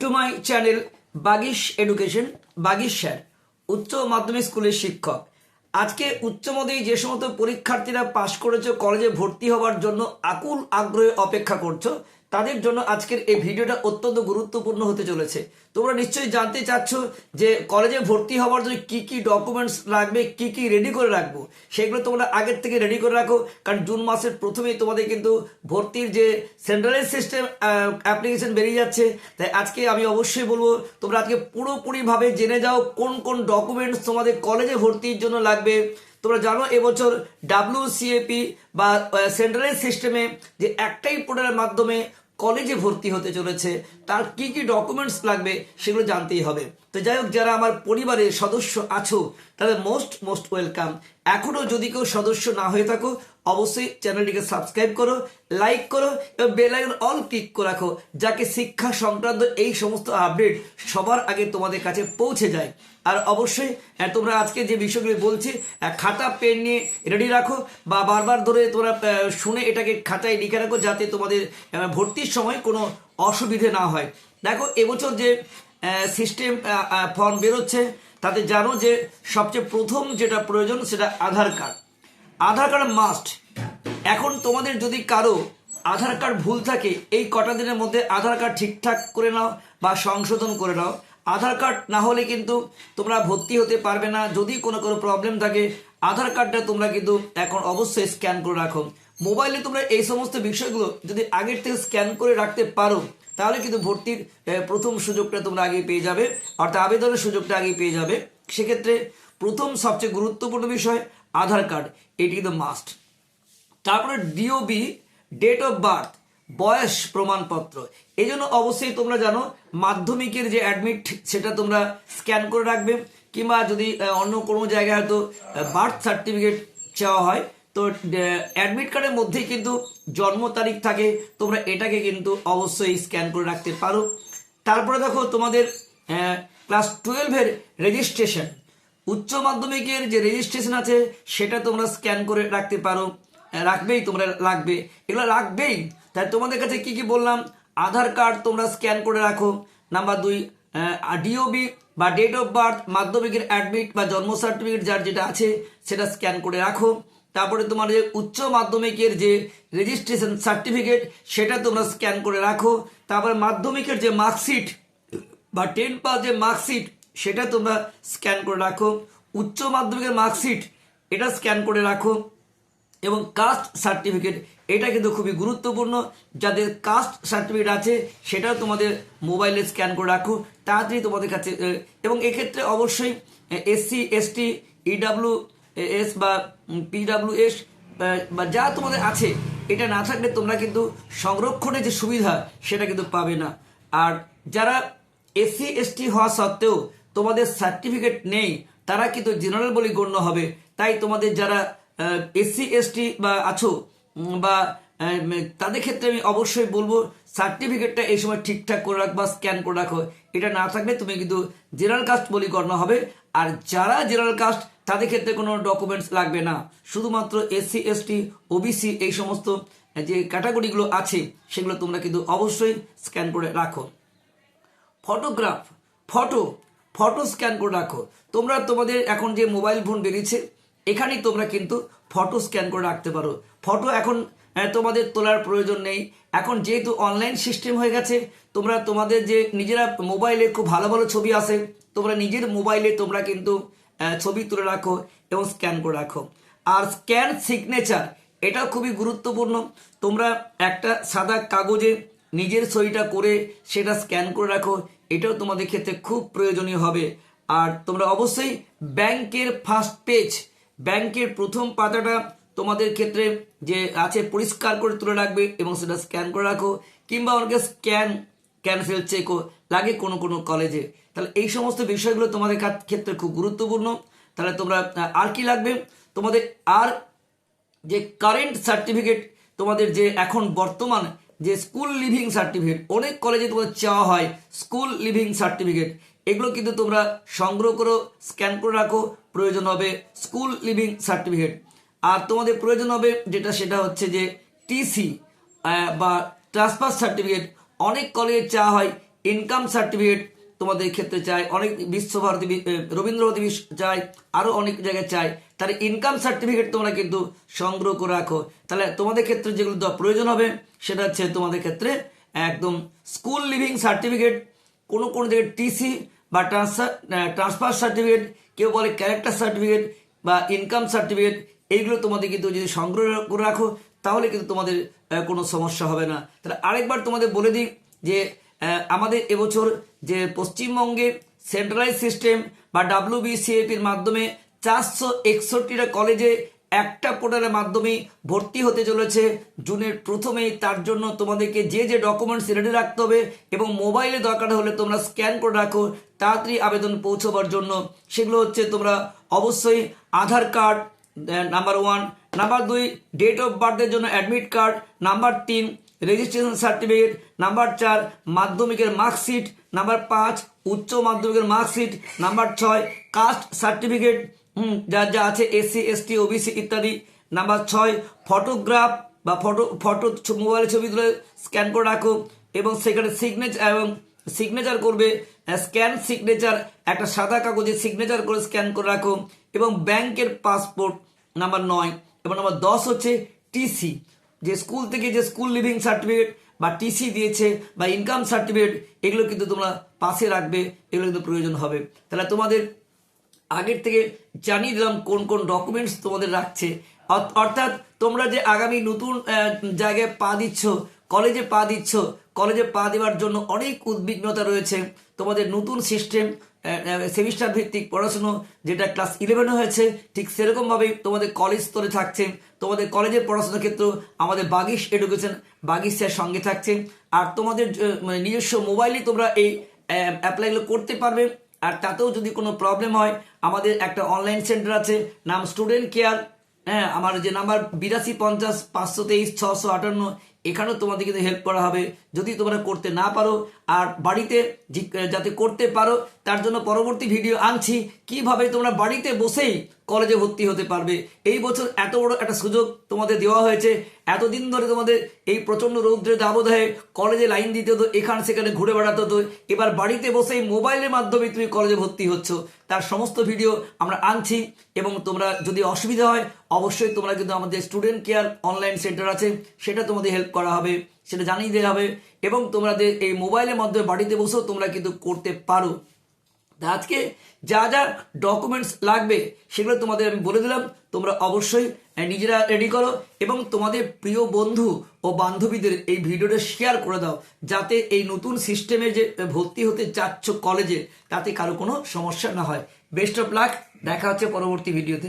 To my channel Bagish education Bagish sir উচ্চ মাধ্যমিক স্কুলের শিক্ষক। আজকে উচ্চ মাধ্যমিক যে সমস্ত পরীক্ষার্থীরা পাশ করেছে, কলেজে ভর্তি হওয়ার জন্য আকুল আগ্রহে অপেক্ষা করছ তাদের জন্য আজকের এই ভিডিওটা অত্যন্ত গুরুত্বপূর্ণ হতে চলেছে। তোমরা নিশ্চয়ই জানতে চাচ্ছ যে কলেজে ভর্তি হওয়ার জন্য কি কি ডকুমেন্টস লাগবে, কি কি রেডি করে রাখব? সেগুলো তোমরা আগের থেকে রেডি করে রাখো, কারণ জুন মাসের প্রথমেই তোমাদের কিন্তু ভর্তির যে সেন্ট্রালাইজ সিস্টেম অ্যাপ্লিকেশন বেরিয়ে যাচ্ছে। তাই আজকে আমি অবশ্যই বলব, তোমরা আজকে পুরোপুরিভাবে জেনে যাও কোন কোন ডকুমেন্টস তোমাদের কলেজে ভর্তির জন্য লাগবে। তোমরা জানো, এবছর ডাব্লিউ সিএপি বা সেন্ট্রালাইজ সিস্টেমে যে একটাই পোর্টালের মাধ্যমে কলেজে ভর্তি হতে চলেছে, তার কি কি ডকুমেন্টস লাগবে সেগুলো জানতেই হবে। তো যাই হোক, যারা আমার পরিবারের সদস্য আছো, তাদের মোস্ট মোস্ট ওয়েলকাম এখনও যদি কেউ সদস্য না হয়ে থাকো অবশ্যই চ্যানেলটিকে সাবস্ক্রাইব করো লাইক করো এবং বেল আইকন অল ক্লিক করে রাখো যাকে শিক্ষা সংক্রান্ত এই সমস্ত আপডেট সবার আগে তোমাদের কাছে পৌঁছে যায়। আর অবশ্যই আহ, তোমরা আজকে যে বিষয়গুলি বলছি খাতা পেন নিয়ে রেডি রাখো বা বারবার ধরে তোমরা শুনে এটাকে খাতায় লিখে রাখো যাতে তোমাদের ভর্তির সময় কোনো অসুবিধে না হয়। দেখো এবছর যে সিস্টেম ফর্ম বেরোচ্ছে তাতে জানো যে সবচেয়ে প্রথম যেটা প্রয়োজন সেটা Aadhaar card. Aadhaar card must এখন তোমাদের যদি কারও আধার কার্ড ভুল থাকে, এই কটা দিনের মধ্যে আধার কার্ড ঠিকঠাক করে নাও বা সংশোধন করে নাও। আধার কার্ড না হলে কিন্তু তোমরা ভর্তি হতে পারবে না। যদি কোনো কোনো প্রবলেম থাকে, আধার কার্ডটা তোমরা কিন্তু এখন অবশ্যই স্ক্যান করে রাখো। মোবাইলে তোমরা এই সমস্ত বিষয়গুলো যদি আগের থেকে স্ক্যান করে রাখতে পারো, তাহলে কিন্তু ভর্তির প্রথম সুযোগটা তোমরা আগে পেয়ে যাবে। অর্থাৎ আবেদনের সুযোগটা আগে পেয়ে যাবে। সেক্ষেত্রে প্রথম সবচেয়ে গুরুত্বপূর্ণ বিষয় আধার কার্ড, এটি কিন্তু মাস্ট তারপরে ডিওবি ডেট অফ বার্থ বয়স প্রমাণপত্র। এই জন্য অবশ্যই তোমরা জানো, মাধ্যমিকের যে অ্যাডমিট সেটা তোমরা স্ক্যান করে রাখবে। কিংবা যদি অন্য কোনো জায়গায় হয়তো বার্থ সার্টিফিকেট চাওয়া হয়, তো অ্যাডমিট কার্ডের মধ্যেই কিন্তু জন্ম তারিখ থাকে। তোমরা এটাকে কিন্তু অবশ্যই স্ক্যান করে রাখতে পারো। তারপরে দেখো তোমাদের ক্লাস টুয়েলভের রেজিস্ট্রেশন উচ্চ মাধ্যমিকের যে রেজিস্ট্রেশন আছে, সেটা তোমরা স্ক্যান করে রাখতে পারো। রাখবেই, তোমরা লাগবে। এগুলো রাখবেই তাই তোমাদের কাছে কি কি বললাম? আধার কার্ড তোমরা স্ক্যান করে রাখো। নাম্বার দুই ডিওবি বা ডেট অফ বার্থ মাধ্যমিকের অ্যাডমিট বা জন্ম সার্টিফিকেট যার যেটা আছে, সেটা স্ক্যান করে রাখো। তারপরে তোমার যে উচ্চ মাধ্যমিকের যে রেজিস্ট্রেশন সার্টিফিকেট সেটা তোমরা স্ক্যান করে রাখো। তারপরে মাধ্যমিকের যে মার্কশিট বা টেন পাস যে মার্কশিট সেটা তোমরা স্ক্যান করে রাখো। উচ্চ মাধ্যমিকের মার্কশিট এটা স্ক্যান করে রাখো। এবং কাস্ট সার্টিফিকেট এটা কিন্তু খুবই গুরুত্বপূর্ণ। যাদের কাস্ট সার্টিফিকেট আছে, সেটাও তোমাদের মোবাইলে স্ক্যান করে রাখো। তাড়াতাড়ি তোমাদের কাছে এবং এক্ষেত্রে অবশ্যই এসসি এসটি ইডাব্লিউ এস বা পিডাব্লিউ এস বা যা তোমাদের আছে, এটা না থাকলে তোমরা কিন্তু সংরক্ষণের যে সুবিধা, সেটা কিন্তু পাবে না। আর যারা এসসি এসটি হওয়া সত্ত্বেও তোমাদের সার্টিফিকেট নেই, তারা কিন্তু জেনারেল বলে গণ্য হবে। তাই তোমাদের যারা এসসি এসটি বা আছো বা তাদের ক্ষেত্রে আমি অবশ্যই বলব সার্টিফিকেটটা এই সময় ঠিকঠাক করে রাখবা স্ক্যান করে রাখো। এটা না থাকলে তুমি কিন্তু জেনারেল কাস্ট বলে গণ্য হবে। আর যারা জেনারেল কাস্ট তাদের ক্ষেত্রে কোনো ডকুমেন্টস লাগবে না। শুধুমাত্র এসসি এসটি ওবিসি এই সমস্ত যে ক্যাটাগরিগুলো আছে, সেগুলো তোমরা কিন্তু অবশ্যই স্ক্যান করে রাখো। ফটোগ্রাফ ফটো ফটো স্ক্যান করে রাখো। তোমরা তোমাদের এখন যে মোবাইল ফোন বেরিয়েছে, এখানেই তোমরা কিন্তু ফটো স্ক্যান করে রাখতে পারো। ফটো এখন তোমাদের তোলার প্রয়োজন নেই। এখন যেহেতু অনলাইন সিস্টেম হয়ে গেছে, তোমরা তোমাদের যে নিজেরা মোবাইলে খুব ভালো ভালো ছবি আসে, তোমরা নিজের মোবাইলে তোমরা কিন্তু ছবি তুলে রাখো এবং স্ক্যান করে রাখো। আর স্ক্যান সিগনেচার এটা খুবই গুরুত্বপূর্ণ। তোমরা একটা সাদা কাগজে নিজের সইটা করে সেটা স্ক্যান করে রাখো। এটাও তোমাদের ক্ষেত্রে খুব প্রয়োজনীয় হবে। আর তোমরা অবশ্যই ব্যাংকের ফার্স্ট পেজ ব্যাংকের প্রথম পাতাটা তোমাদের ক্ষেত্রে যে আছে পরিষ্কার করে তুলে রাখবে এবং সেটা স্ক্যান করে রাখো, কিংবা অনেকে স্ক্যান ক্যান্সেল চেকও লাগে কোনো কোনো কলেজে তাহলে এই সমস্ত বিষয়গুলো তোমাদের ক্ষেত্রে খুব গুরুত্বপূর্ণ। তাহলে তোমরা আর কি লাগবে? তোমাদের আর যে কারেন্ট সার্টিফিকেট তোমাদের যে এখন বর্তমান যে স্কুল লিভিং সার্টিফিকেট অনেক কলেজে তোমাদের চাওয়া হয় স্কুল লিভিং সার্টিফিকেট এগুলো কিন্তু তোমরা সংগ্রহ করো স্ক্যান করে রাখো, প্রয়োজন হবে স্কুল লিভিং সার্টিফিকেট আর তোমাদের প্রয়োজন হবে যেটা, সেটা হচ্ছে যে টিসি বা ট্রান্সফার সার্টিফিকেট অনেক কলেজে চাওয়া হয় ইনকাম সার্টিফিকেট তোমাদের ক্ষেত্রে চাই, অনেক বিশ্বভারতী রবীন্দ্রভারতী চাই আরও অনেক জায়গায় চাই। তাহলে ইনকাম সার্টিফিকেট তোমরা কিন্তু সংগ্রহ করে রাখো। তাহলে তোমাদের ক্ষেত্রে যেগুলো প্রয়োজন হবে, সেটা হচ্ছে তোমাদের ক্ষেত্রে একদম স্কুল লিভিং সার্টিফিকেট কোনো কোনো জায়গায় টিসি বা ট্রান্সফার ট্রান্সফার সার্টিফিকেট কেউ বলে ক্যারেক্টার সার্টিফিকেট বা ইনকাম সার্টিফিকেট এইগুলো তোমাদের কিন্তু যদি সংগ্রহ করে রাখো, তাহলে কিন্তু তোমাদের কোনো সমস্যা হবে না। তাহলে আরেকবার তোমাদের বলে দিই যে আমাদের এবছর যে পশ্চিমবঙ্গে সেন্ট্রালাইজ সিস্টেম বা ডাব্লিউবিসিএপির মাধ্যমে চারশো একষট্টিটা কলেজে একটা পোর্টালের মাধ্যমে ভর্তি হতে চলেছে। জুনের প্রথমেই তার জন্য তোমাদেরকে যে যে ডকুমেন্টস রেডি রাখতে হবে এবং মোবাইলে দরকার হলে তোমরা স্ক্যান করে রাখো, তাড়াতাড়ি আবেদন পৌঁছবার জন্য। সেগুলো হচ্ছে তোমরা অবশ্যই Aadhaar card number one number দুই ডেট অফ বার্থের জন্য অ্যাডমিট কার্ড নাম্বার তিন রেজিস্ট্রেশন সার্টিফিকেট নাম্বার চার, মাধ্যমিকের মার্কশিট নাম্বার পাঁচ, উচ্চ মাধ্যমিকের মার্কশিট নাম্বার ছয় কাস্ট সার্টিফিকেট হুম, যা যা আছে এসসি এসটি ওবিসি ইত্যাদি। নাম্বার ছয় ফটোগ্রাফ বা ফটো ফটো মোবাইলে ছবি তুলে স্ক্যান করে রাখো এবং সেখানে সিগনেচার এবং সিগনেচার করবে। স্ক্যান সিগনেচার একটা সাদা কাগজে সিগনেচার করে স্ক্যান করে রাখো এবং ব্যাংকের পাসপোর্ট নাম্বার নয় এবং নাম্বার দশ হচ্ছে টিসি যে স্কুল থেকে যে স্কুল লিভিং সার্টিফিকেট বা টিসি দিয়েছে বা ইনকাম সার্টিফিকেট, এগুলো কিন্তু তোমরা পাশে রাখবে, এগুলো কিন্তু প্রয়োজন হবে। তাহলে তোমাদের আগের থেকে জানিয়ে দিলাম কোন কোন ডকুমেন্টস তোমাদের রাখছে। অর- অর্থাৎ তোমরা যে আগামী নতুন জায়গায় পা দিচ্ছ কলেজে পা দিচ্ছ কলেজে পা দেওয়ার জন্য অনেক উদ্বিগ্নতা রয়েছে। তোমাদের নতুন সিস্টেম সেমিস্টার ভিত্তিক পড়াশুনো, যেটা ক্লাস ইলেভেনে হয়েছে, ঠিক সেরকমভাবেই তোমাদের কলেজ স্তরে থাকছে। তোমাদের কলেজের পড়াশোনার ক্ষেত্রেও আমাদের বাগিশ এডুকেশন বাগিশ স্যার সঙ্গে থাকছে। আর তোমাদের মানে নিজস্ব মোবাইলে তোমরা এই অ্যাপ্লাইগুলো করতে পারবে। আর তাতেও যদি কোনো প্রবলেম হয়, আমাদের একটা অনলাইন সেন্টার আছে, নাম স্টুডেন্ট কেয়ার হ্যাঁ আমার যে নাম্বার বিরাশি পঞ্চাশ, পাঁচশো তেইশ, ছশো আটান্ন এখানেও তোমাদের কিন্তু হেল্প করা হবে। যদি তোমরা করতে না পারো, আর বাড়িতে যাতে করতে পারো, তার জন্য পরবর্তী ভিডিও আনছি। কীভাবে তোমরা বাড়িতে বসেই কলেজে ভর্তি হতে পারবে। এই বছর এত বড় একটা সুযোগ তোমাদের দেওয়া হয়েছে। এতদিন ধরে তোমাদের এই প্রচণ্ড রৌদ্রের দাবদাহে কলেজে লাইন দিতে হতো, এখানে সেখানে ঘুরে বেড়াতে হতো। এবার বাড়িতে বসেই মোবাইলের মাধ্যমে তুমি কলেজে ভর্তি হচ্ছ। তার সমস্ত ভিডিও আমরা আনছি এবং তোমরা যদি অসুবিধা হয়, অবশ্যই তোমরা কিন্তু আমাদের স্টুডেন্ট কেয়ার অনলাইন সেন্টার আছে, সেটা তোমাদের হেল্প করা হবে, সেটা জানিয়ে দেওয়া হবে। এবং তোমাদের এই মোবাইলের মাধ্যমে বাড়িতে বসেও তোমরা কিন্তু করতে পারো। আজকে যা যা ডকুমেন্টস লাগবে, সেগুলো তোমাদের আমি বলে দিলাম। তোমরা অবশ্যই নিজেরা রেডি করো এবং তোমাদের প্রিয় বন্ধু ও বান্ধবীদের এই ভিডিওটা শেয়ার করে দাও, যাতে এই নতুন সিস্টেমে যে ভর্তি হতে চাচ্ছ কলেজে তাতে কারও কোনো সমস্যা না হয়। বেস্ট অফ লাক দেখা হচ্ছে পরবর্তী ভিডিওতে